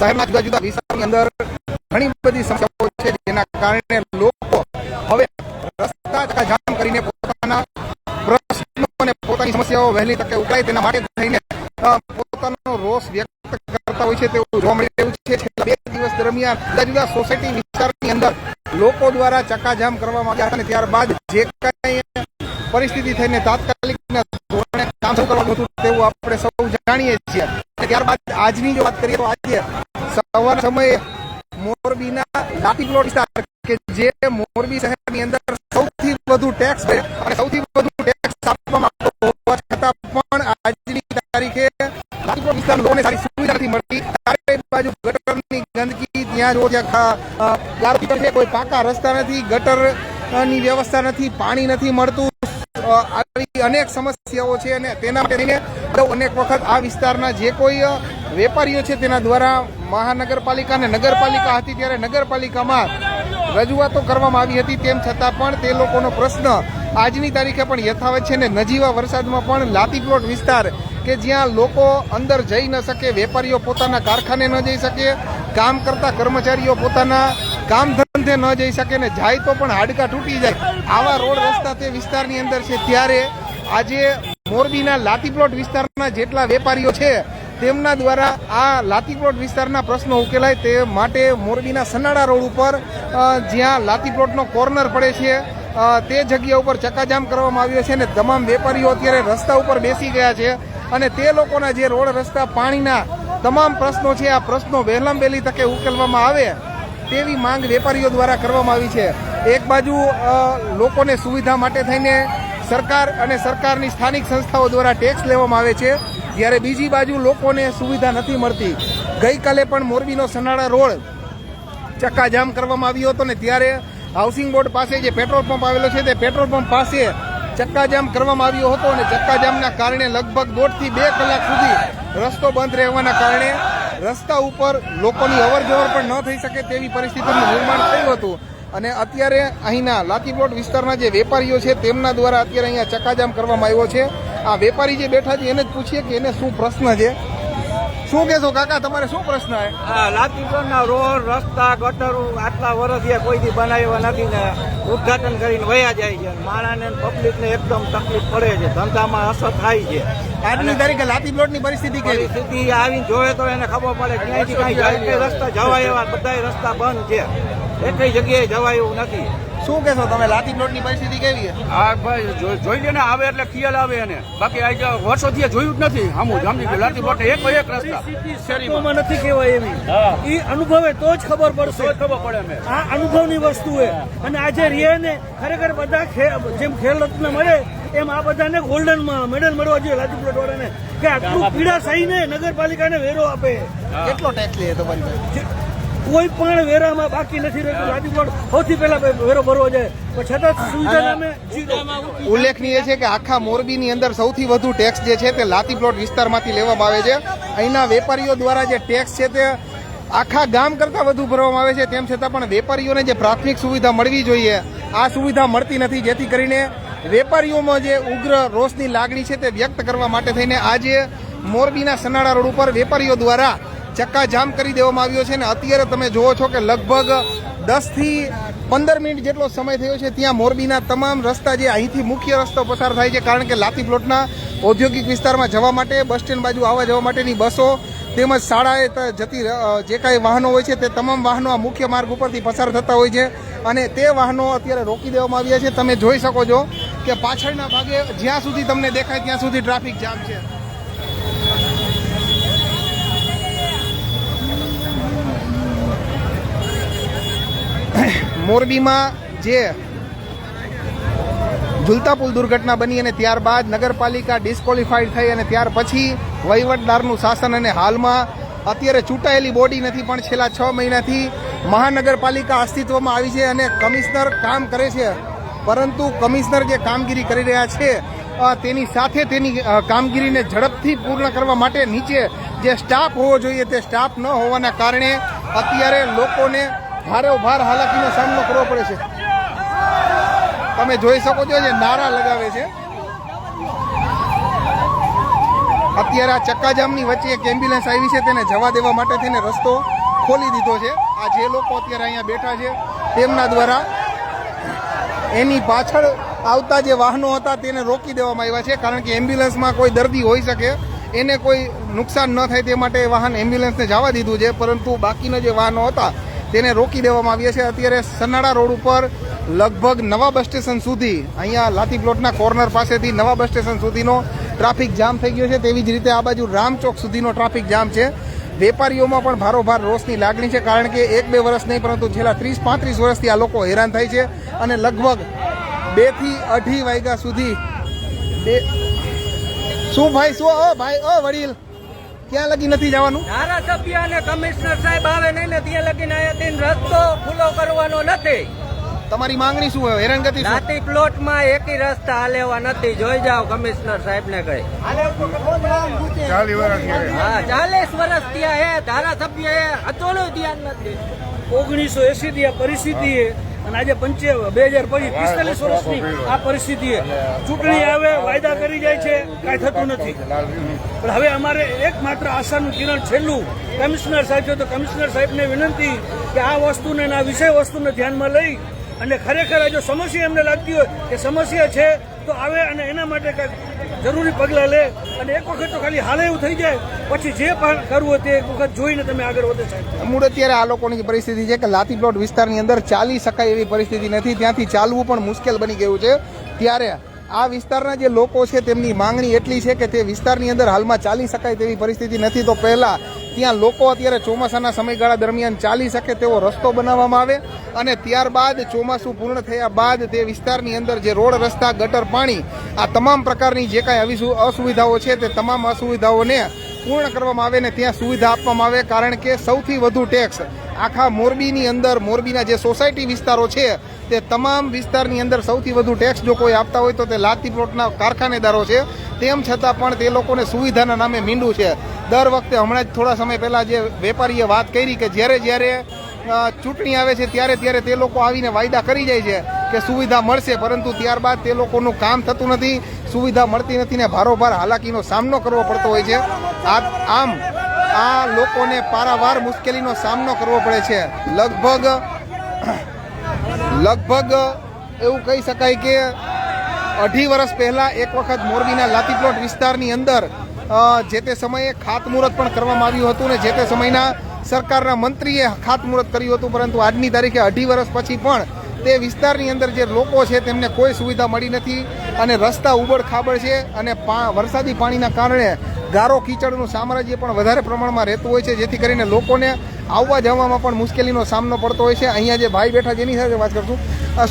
શહેરના જુદા જુદા વિસ્તારની અંદર ઘણી બધી સમસ્યાઓ છે જેના કારણે લોકો હવે રસ્તા જામ કરીને પોતાના પ્રશ્નો અને પોતાની સમસ્યાઓ વહેલી તકે ઉકેલાય તેના માટે થઈને પોતાનો રોષ વ્યક્ત કરતા હોય છે તેવું જોવા મળી રહ્યું છે. છેલ્લા બે દિવસ દરમિયાન જુદા જુદા સોસાયટી વિસ્તારની અંદર લોકો દ્વારા ચકાજામ કરવામાં આવ્યા અને ત્યારબાદ જે કાંઈ પરિસ્થિતિ થઈને તાત્કાલિક ધોરણે કામ શરૂ કરવાનું હતું તેવું આપણે સૌ જાણીએ છીએ. ત્યારબાદ આજની જો વાત કરીએ તો આજે સવાર સમયે મોરબીના લાટી પ્લોટ વિસ્તાર કે જે મોરબી શહેરની અંદર સૌથી વધુ ટેક્સ છે અને સૌથી વધુ ટેક્સ આપવામાં આવતો હોવા છતાં પણ આજની તારીખે લાટી પ્લોટ વિસ્તાર લોકોને સારી સુવિધા નથી મળતી. ચારે બાજુ ગટરની ગંદકી ત્યાં જો ગટર છે કોઈ પાકા રસ્તા નથી ગટરની વ્યવસ્થા નથી પાણી નથી મળતું. અ, અનેક સમસ્યાઓ છે અને તેના માટે થઈને અનેક વખત આ વિસ્તારના જે કોઈ વેપારીઓ છે તેના દ્વારા મહાનગરપાલિકા અને નગરપાલિકા હતી ત્યારે નગરપાલિકામાં રજૂઆતો કરવામાં આવી હતી. તેમ છતાં પણ તે લોકોનો પ્રશ્ન આજની તારીખે પણ યથાવત છે ને નજીવા વરસાદમાં પણ લાતી પ્લોટ વિસ્તાર કે જ્યાં લોકો અંદર જઈ ન શકે, વેપારીઓ પોતાના કારખાને ન જઈ શકે, કામ કરતા કર્મચારીઓ પોતાના કામ ધંધે ન જઈ શકે ને જાય તો પણ હાડકા તૂટી જાય. આવા રોડ રસ્તા તે વિસ્તારની અંદર છે. ત્યારે આજે મોરબીના લાતીપ્લોટ વિસ્તારના જેટલા વેપારીઓ છે, તેમના દ્વારા આ લાતીપ્લોટ વિસ્તારના પ્રશ્નો ઉકેલાય તે માટે મોરબીના સનાડા રોડ ઉપર જ્યાં લાતીપ્લોટનો કોર્નર પડે છે તે જગ્યા ઉપર ચક્કાજામ કરવામાં આવ્યો છે અને તમામ વેપારીઓ અત્યારે રસ્તા ઉપર બેસી ગયા છે અને તે લોકોના જે રોડ રસ્તા પાણીના તમામ પ્રશ્નો છે, આ પ્રશ્નો વહેલામ વહેલી તકે ઉકેલવામાં આવે તેવી માંગ વેપારીઓ દ્વારા કરવામાં આવી છે. એક બાજુ લોકોને સુવિધા માટે થઈને સરકાર અને સરકારની સ્થાનિક સંસ્થાઓ દ્વારા ટેક્સ લેવામાં આવે છે, જ્યારે બીજી બાજુ લોકોને સુવિધા નથી મળતી. ગઈકાલે પણ મોરબીનો સનાળા રોડ ચક્કાજામ કરવામાં આવ્યો હતો ને ત્યારે હાઉસિંગ બોર્ડ પાસે જે પેટ્રોલ પંપ આવેલો છે, તે પેટ્રોલ પંપ પાસે ચક્કાજામ કરવામાં આવ્યો હતો અને ચક્કાજામના કારણે લગભગ દોઢથી બે કલાક સુધી રસ્તો બંધ રહેવાના કારણે રસ્તા ઉપર લોકોની અવર પણ ન થઈ શકે તેવી પરિસ્થિતિનું નિર્માણ થયું હતું. અને અત્યારે અહીંના લાતીપ્લોટ વિસ્તારના જે વેપારીઓ છે તેમના દ્વારા અત્યારે અહીંયા ચકાજામ કરવામાં આવ્યો છે. આ વેપારી જે બેઠા છે એને જ પૂછીએ કે એને શું પ્રશ્ન છે? શું કહેશો કાકા તમારે શું પ્રશ્ન છે? આ લાતીપુરના રોડ રસ્તા ગટરો આટલા વર્ષથી કોઈથી બનાવ્યા નથી ને ઉદઘાટન કરીને વયા જાય છે. માણાને પબ્લિકને એકદમ તકલીફ પડે છે. ધંધામાં અસર થાય છે. આજની તારીખે લાતીપોટની પરિસ્થિતિ કેવી? સ્થિતિ આવીને જોવે તો એને ખબર પડે ક્યાંયથી કાંઈ રસ્તા જવાય એવા બધાય રસ્તા બંધ છે. એકઈ જગ્યાએ જવાય એવું નથી. શું કહેશો તમે? લાતીપ્લોટની પરિસ્થિતિ કેવી છે? આ ભાઈ જો- જોઈ લે ને આવે એટલે ખ્યાલ આવે એને. બાકી આ જે વર્ષોથી જોયું જ નથી. આમ ગયું. લાતી પ્લોટ એક એક રસ્તા. શેરીમાં. નથી કહેવાય એવી. એ અનુભવે તો જ ખબર પડશે. તો ખબર પડે અમે આ અનુભવની વસ્તુ છે. અને આજે રે ને ખરેખર બધા જેમ ખેલ રત્ન મળે એમ આ બધાને ગોલ્ડન મેડલ મળવા જોઈએ લાતી પ્લોટ વાળાને કે આટલું પીડા સહીને નગરપાલિકાને વેરો આપે. કેટલો ટેક્સ લે તમારી પાસે કોઈ પણ વેરામાં બાકી નથી રહેતું. રાજકોટ સૌથી પહેલા વેરો ભરવો જાય પણ છતાં સુવિધા નામે ઉલ્લેખનીય છે કે આખા મોરબીની અંદર સૌથી વધુ ટેક્સ જે છે તે લાતીપ્લોટ વિસ્તારમાંથી લેવામાં આવે છે. અહીંના વેપારીઓ દ્વારા જે ટેક્સ છે તે આખા ગામ કરતાં વધુ ભરવામાં આવે છે. તેમ છતાં પણ વેપારીઓને જે પ્રાથમિક સુવિધા મળવી જોઈએ આ સુવિધા મળતી નથી. જેથી કરીને વેપારીઓમાં જે ઉગ્ર રોષની લાગણી છે તે વ્યક્ત કરવા માટે થઈને આજે મોરબીના સનાળા રોડ ઉપર વેપારીઓ દ્વારા ચક્કાજામ કરી દેવામાં આવ્યો છે અને અત્યારે તમે જુઓ છો કે લગભગ દસથી પંદર મિનિટ જેટલો સમય થયો છે ત્યાં મોરબીના તમામ રસ્તા જે અહીંથી મુખ્ય રસ્તો પસાર થાય છે કારણ કે લાતી પ્લોટના ઔદ્યોગિક વિસ્તારમાં જવા માટે, બસ સ્ટેન્ડ બાજુ આવવા જવા માટેની બસો તેમજ શાળાએ જતી જે કાંઈ વાહનો હોય છે તે તમામ વાહનો આ મુખ્ય માર્ગ ઉપરથી પસાર થતા હોય છે અને તે વાહનો અત્યારે રોકી દેવામાં આવ્યા છે. તમે જોઈ શકો છો કે પાછળના ભાગે જ્યાં સુધી તમને દેખાય ત્યાં સુધી ટ્રાફિક જામ છે. મોરબીમાં જે ઝુલતા પુલ દુર્ઘટના બની અને ત્યારબાદ નગરપાલિકા ડિસ્કોલિફાઈડ થઈ અને ત્યાર પછી વહીવટદારનું શાસન અને હાલમાં અત્યારે ચૂંટાયેલી બોડી નથી પણ છેલ્લા છ મહિનાથી મહાનગરપાલિકા અસ્તિત્વમાં આવી છે અને કમિશનર કામ કરે છે. પરંતુ કમિશનર જે કામગીરી કરી રહ્યા છે તેની સાથે તેની કામગીરીને ઝડપથી પૂર્ણ કરવા માટે નીચે જે સ્ટાફ હોવો જોઈએ તે સ્ટાફ ન હોવાના કારણે અત્યારે લોકોને ભારે ભાર હાલાકીનો સામનો કરવો પડે છે. તમે જોઈ શકો છો જે નારા લગાવે છે. અત્યારે આ ચક્કાજામની વચ્ચે એક એમ્બ્યુલન્સ આવી છે, તેને જવા દેવા માટે થઈને રસ્તો ખોલી દીધો છે. આ જે લોકો અત્યારે અહીંયા બેઠા છે, તેમના દ્વારા એની પાછળ આવતા જે વાહનો હતા, તેને રોકી દેવામાં આવ્યા છે, કારણ કે એમ્બ્યુલન્સમાં કોઈ દર્દી હોઈ શકે, એને કોઈ નુકસાન ન થાય તે માટે વાહન એમ્બ્યુલન્સને જવા દીધું છે, પરંતુ બાકીના જે વાહનો હતા તેને રોકી દેવામાં આવ્યા છે. અત્યારે સન્નાડા રોડ ઉપર લગભગ નવા બસ સ્ટેશન સુધી, અહીંયા લાતી પ્લોટના કોર્નર પાસેથી નવા બસ સ્ટેશન સુધીનો ટ્રાફિક જામ થઈ ગયો છે. તેવી જ રીતે આ બાજુ રામચોક સુધીનો ટ્રાફિક જામ છે. વેપારીઓમાં પણ ભારોભાર રોષની લાગણી છે, કારણ કે એક બે વર્ષ નહીં, પરંતુ છેલ્લા ત્રીસ, પાંત્રીસ વર્ષથી આ લોકો હેરાન થાય છે અને લગભગ બેથી અઢી વાગ્યા સુધી બે શું ભાઈ, શું ઓ ભાઈ ઓ વડીલ. ક્યાં લગી નથી જવાનું? ધારાસભ્ય અને કમિશનર સાહેબ આવે નહીં ને ત્યાં લગીને અહીંયા રસ્તો ખુલ્લો કરવાનો નથી. તમારી માંગણી શું હોય? હેરાનગતિ શું? પ્લોટ પ્લોટમાં એકી રસ્તા હાલેવા નથી. જોઈ જાઓ કમિશનર સાહેબ ને કઈ હા ચાલીસ વર્ષ ત્યાં હે. ધારાસભ્ય હે અચોલું ધ્યાન નથી. ઓગણીસો એસી થી આ પરિસ્થિતિ અને આજે પંચે બે હજાર પછી પિસ્તાલીસ વર્ષની આ પરિસ્થિતિ ચૂંટણી આવે વાયદા કરી જાય છે કાંઈ થતું નથી. પણ હવે અમારે એકમાત્ર આશાનું કિરણ છેલ્લું કમિશનર સાહેબ છે. તો કમિશનર સાહેબને વિનંતી કે આ વસ્તુને આ વિષય વસ્તુને ધ્યાનમાં લઈ અને ખરેખર આ જો સમસ્યા એમને લાગતી હોય કે સમસ્યા છે તો આવે અને એના માટે કંઈક જરૂરી પગલાં લે અને એક વખત તો ખાલી હાલે એવું થઈ જાય. પછી જે પણ કરવું તે એક વખત જોઈને તમે આગળ વધે સાહેબ. મૂળ અત્યારે આ લોકોની પરિસ્થિતિ છે કે લાતી પ્લોટ વિસ્તારની અંદર ચાલી શકાય એવી પરિસ્થિતિ નથી. ત્યાંથી ચાલવું પણ મુશ્કેલ બની ગયું છે. ત્યારે આ વિસ્તારના જે લોકો છે તેમની માંગણી એટલી છે કે તે વિસ્તારની અંદર હાલમાં ચાલી શકાય તેવી પરિસ્થિતિ નથી. તો પહેલાં ત્યાં લોકો અત્યારે ચોમાસાના સમયગાળા દરમિયાન ચાલી શકે તેવો રસ્તો બનાવવામાં આવે અને ત્યારબાદ ચોમાસું પૂર્ણ થયા બાદ તે વિસ્તારની અંદર જે રોડ રસ્તા, ગટર, પાણી આ તમામ પ્રકારની જે કાંઈ આવી અસુવિધાઓ છે તે તમામ અસુવિધાઓને પૂર્ણ કરવામાં આવે ને ત્યાં સુવિધા આપવામાં આવે, કારણ કે સૌથી વધુ ટેક્સ આખા મોરબીની અંદર, મોરબીના જે સોસાયટી વિસ્તારો છે, તે તમામ વિસ્તારની અંદર સૌથી વધુ ટેક્સ જો કોઈ આપતા હોય તો તે લાતી પ્લોટના કારખાનેદારો છે. તેમ છતાં પણ તે લોકોને સુવિધાના નામે મીંડું છે. દર વખતે હમણાં જ થોડા સમય પહેલાં જે વેપારીએ વાત કરી કે જ્યારે જ્યારે ચૂંટણી આવે છે, ત્યારે ત્યારે તે લોકો આવીને વાયદા કરી જાય છે. કે સુવિધા મળશે, પરંતુ ત્યારબાદ તે લોકોનું કામ થતું નથી, સુવિધા મળતી નથી ને ભારોભાર હાલાકીનો સામનો કરવો પડતો હોય છે. આમ આ લોકોને પારાવાર મુશ્કેલીનો સામનો કરવો પડે છે. લગભગ લગભગ એવું કહી શકાય કે અઢી વર્ષ પહેલાં એક વખત મોરબીના લાતીપ્લોટ વિસ્તારની અંદર જે તે સમયે ખાતમુહૂર્ત પણ કરવામાં આવ્યું હતું ને જે તે સમયના સરકારના મંત્રીએ ખાતમુહૂર્ત કર્યું હતું, પરંતુ આજની તારીખે અઢી વર્ષ પછી પણ તે વિસ્તારની અંદર જે લોકો છે તેમને કોઈ સુવિધા મળી નથી અને રસ્તા ઉબડ ખાબડ છે અને વરસાદી પાણીના કારણે ગારો કીચડનું સામ્રાજ્ય પણ વધારે પ્રમાણમાં રહેતું હોય છે, જેથી કરીને લોકોને આવવા જવામાં પણ મુશ્કેલીનો સામનો પડતો હોય છે. અહીંયા જે ભાઈ બેઠા જેની સાથે વાત કરશું.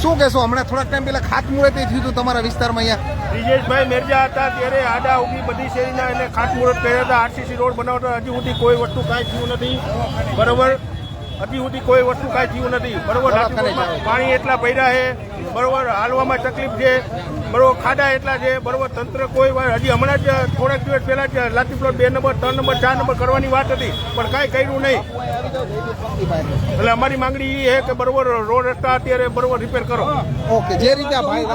શું કહેશો? હમણાં થોડાક ટાઈમ પહેલા ખાતમુહૂર્ત થયું હતું તમારા વિસ્તારમાં અહીંયા. બ્રિજેશભાઈ મેરજા હતા ત્યારે આડા ઉગી બધી શેરીના એને ખાતમુહૂર્ત કર્યા હતા. આરસીસી રોડ બનાવતા હજી સુધી કોઈ વસ્તુ કાંઈ થયું નથી. બરોબર? હજી સુધી કોઈ વસ્તુ કાંઈ થયું નથી. બરોબર પાણી એટલા ભર્યા છે બરોબર હાલવામાં તકલીફ છે બરોબર ખાડા એટલા છે બરોબર તંત્ર કોઈ વાર હજી હમણાં જ થોડાક દિવસ પહેલા જ લાતી પ્લોટ બે નંબર ત્રણ નંબર ચાર નંબર કરવાની વાત હતી પણ કાંઈ કર્યું નહીં. એટલે અમારી માંગણી એ છે કે બરોબર રોડ રસ્તા અત્યારે બરોબર રિપેર કરો. ઓકે જે રીતે ભાઈ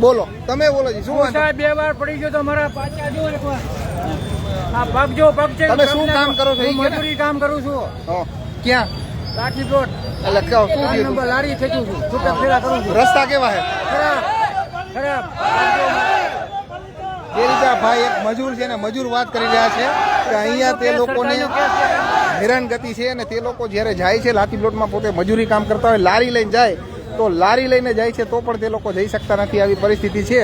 બોલો તમે બોલો છો? બે વાર પડી ગયો તો અમારા પાછા જો એકવાર પગ જો પગ છે તમે શું કામ કરો છો? મજૂરી કામ કરું છું. ક્યાં? લાઠી પ્લોટ. એટલે શું નંબર લારી ફેંકું છું. છૂટક ફેરા કરું છું. રસ્તા કેવા છે? ખરાબ ખરાબ. રીતે ભાઈ એક મજૂર છે ને મજૂર વાત કરી રહ્યા છે કે અહીંયા તે લોકોને હેરાનગતિ છે? અને તે લોકો જ્યારે જાય છે લાતી પ્લોટમાં પોતે મજૂરી કામ કરતા હોય લારી લઈને જાય તો લારી લઈને જાય છે તો પણ તે લોકો જઈ શકતા નથી. આવી પરિસ્થિતિ છે.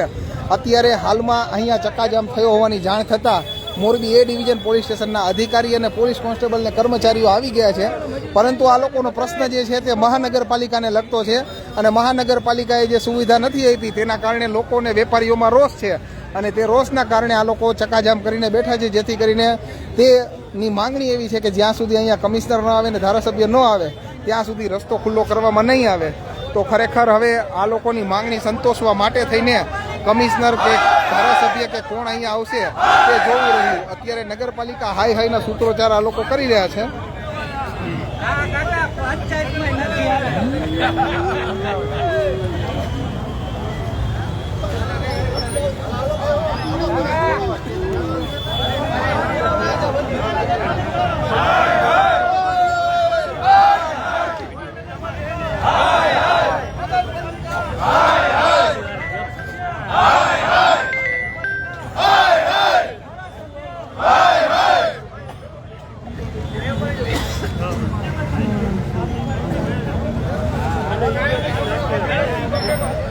અત્યારે હાલમાં અહીંયા ચક્કાજામ થયો હોવાની જાણ થતાં મોરબી એ ડિવિઝન પોલીસ સ્ટેશનના અધિકારી અને પોલીસ કોન્સ્ટેબલને કર્મચારીઓ આવી ગયા છે. પરંતુ આ લોકોનો પ્રશ્ન જે છે તે મહાનગરપાલિકાને લગતો છે અને મહાનગરપાલિકાએ જે સુવિધા નથી આપી તેના કારણે લોકોને વેપારીઓમાં રોષ છે અને તે રોષના કારણે આ લોકો ચકાજામ કરીને બેઠા છે, જેથી કરીને તેની માંગણી એવી છે કે જ્યાં સુધી અહીંયા કમિશનર ન આવે ને ધારાસભ્ય ન આવે, ત્યાં સુધી રસ્તો ખુલ્લો કરવામાં નહીં આવે. તો ખરેખર હવે આ લોકોની માંગણી સંતોષવા માટે થઈને કમિશનર કે ધારાસભ્ય કે કોણ અહીંયા આવશે તે જોવું રહ્યું અત્યારે નગરપાલિકા હાઈ હાઈના સૂત્રોચ્ચાર આ લોકો કરી રહ્યા છે Fire!